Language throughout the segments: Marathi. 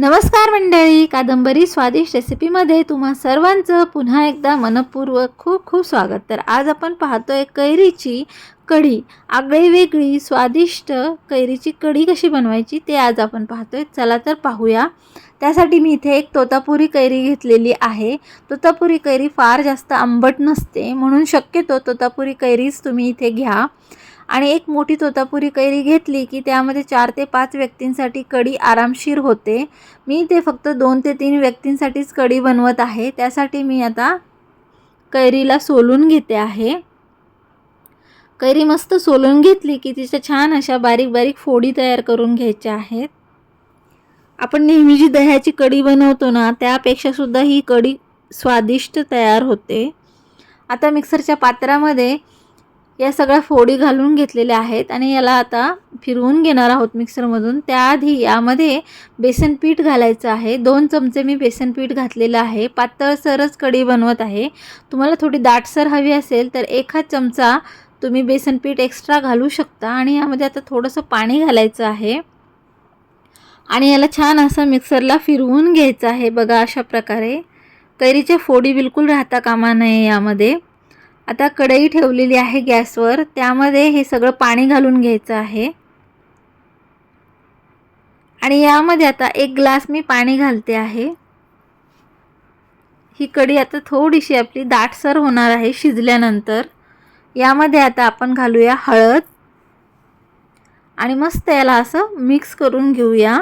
नमस्कार मंडळी कादंबरी स्वादिष्ट रेसिपीमध्ये तुम्हा सर्वांचं पुन्हा एकदा मनपूर्वक खूप खूप स्वागत. तर आज आपण पाहतोय कैरीची कढी. आगळी वेगळी स्वादिष्ट कैरीची कढी कशी बनवायची ते आज आपण पाहतोय. चला तर पाहूया. त्यासाठी मी इथे एक तोतापुरी कैरी घेतलेली आहे. तोतापुरी कैरी फार जास्त आंबट नसते म्हणून शक्यतो तोतापुरी कैरीच तुम्ही इथे घ्या. आणि एक मोठी तोतापुरी कैरी घेतली की त्यामध्ये चार ते पाच व्यक्तींसाठी कढी आरामशीर होते. मी ते फक्त दोन ते तीन व्यक्तींसाठीच कढी बनवत आहे. त्यासाठी मी आता कैरीला सोलून घेते आहे. कैरी मस्त सोलून घेतली की तिच्या छान अशा बारीक बारीक फोडी तयार करून घ्यायच्या आहेत. आपण नेहमी जी दह्याची कढी बनवतो ना त्यापेक्षासुद्धा ही कढी स्वादिष्ट तयार होते. आता मिक्सरच्या पात्रामध्ये या सगळ्या फोडी घालून घेतलेल्या आहेत आणि याला आता फिरवून घेणार आहोत मिक्सरमधून. त्याआधी यामध्ये बेसन पीठ घालायचं आहे. दोन चमचे मी बेसन पीठ घातलेलं आहे. पातळसरच कढी बनवत आहे. तुम्हाला थोडी दाटसर हवी असेल तर एखाद चमचा तुम्ही बेसन पीठ एक्स्ट्रा घालू शकता आणि यामध्ये आता थोडंसं पाणी घालायचं आहे. आणि याला छान असं मिक्सरला फिरवून घ्यायचं आहे. बघा अशा प्रकारे. कैरीच्या फोडी बिलकुल राहता कामा नये यामध्ये. आता कढई ठेवलेली आहे गॅसवर. त्यामध्ये हे सगळं पाणी घालून घ्यायचं आहे. आणि यामध्ये आता एक ग्लास मी पाणी घालते आहे. ही कढी आता थोडीशी आपली दाटसर होणार आहे शिजल्यानंतर. यामध्ये आता आपण घालूया हळद. आणि मस्त याला असं मिक्स करून घेऊया.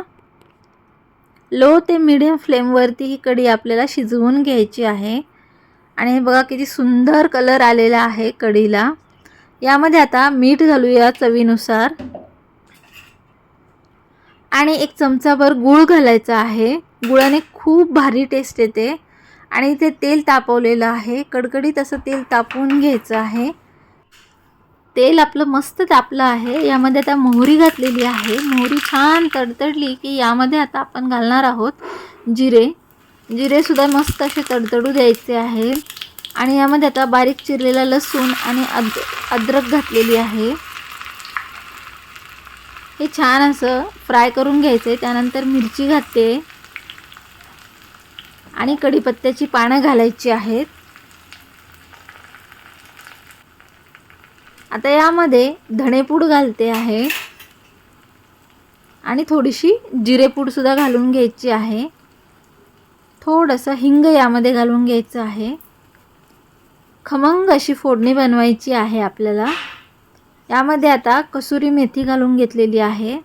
लो ते मिडियम फ्लेमवरती ही कढी आपल्याला शिजवून घ्यायची आहे. आणि हे बघा किती सुंदर कलर आलेला आहे कढीला यामध्ये आता मीठ घालूया चवीनुसार. आणि एक चमचाभर गूळ घालायचा आहे. गुळाने खूप भारी टेस्ट येते. आणि इथे तेल तापवलेलं आहे. कडकडीत असं तेल तापवून घ्यायचं आहे. तेल आपलं मस्त तापलं आहे. यामध्ये आता मोहरी घातलेली आहे. मोहरी छान तडतडली की यामध्ये आता आपण घालणार आहोत जिरे. जिरेसुद्धा मस्त असे तडतडू द्यायचे आहे. आणि यामध्ये आता बारीक चिरलेला लसूण आणि अद अद्रक घातलेली आहे. हे छान असं फ्राय करून घ्यायचं. आहे त्यानंतर मिरची घालते आणि कढीपत्त्याची पानं घालायची आहेत. आता यामध्ये धणेपूड घालते आहे. आणि थोडीशी जिरेपूडसुद्धा घालून घ्यायची आहे. थोडंसं हिंग यामध्ये घालून घ्यायचं आहे. खमंग अशी फोडणी बनवायची आहे आपल्याला. यामध्ये आता कसुरी मेथी घालून घेतलेली आहे.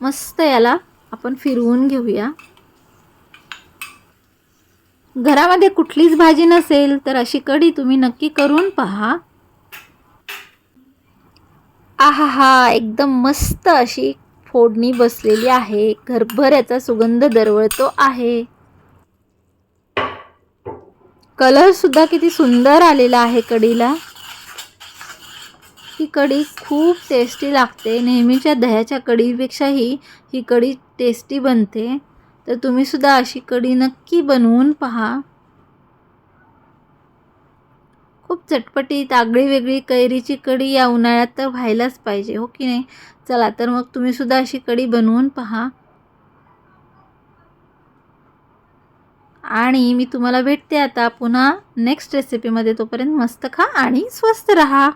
मस्त याला आपण फिरवून घेऊया. घरामध्ये कुठलीच भाजी नसेल तर अशी कढी तुम्ही नक्की करून पहा. आहा हा एकदम मस्त अशी फोडणी बसलेली आहे. घरभर याचा सुगंध दरवळतो आहे. कलर सुद्धा किती सुंदर आलेला आहे कढीला ही कढी खूप टेस्टी लागते. नेहमीच्या दह्याच्या कढीपेक्षाही ही कढी टेस्टी बनते. तर तुम्ही सुद्धा अशी कढी नक्की बनवून पहा. खूप चटपटीत आगळी वेगळी कैरीची कढी या उन्हाळ्यात तर व्हायलाच पाहिजे हो की नाही? चला तर मग तुम्हीसुद्धा अशी कढी बनवून पहा. आणि मी तुम्हाला भेटते आता पुन्हा नेक्स्ट रेसिपीमध्ये तोपर्यंत मस्त खा आणि स्वस्त रहा.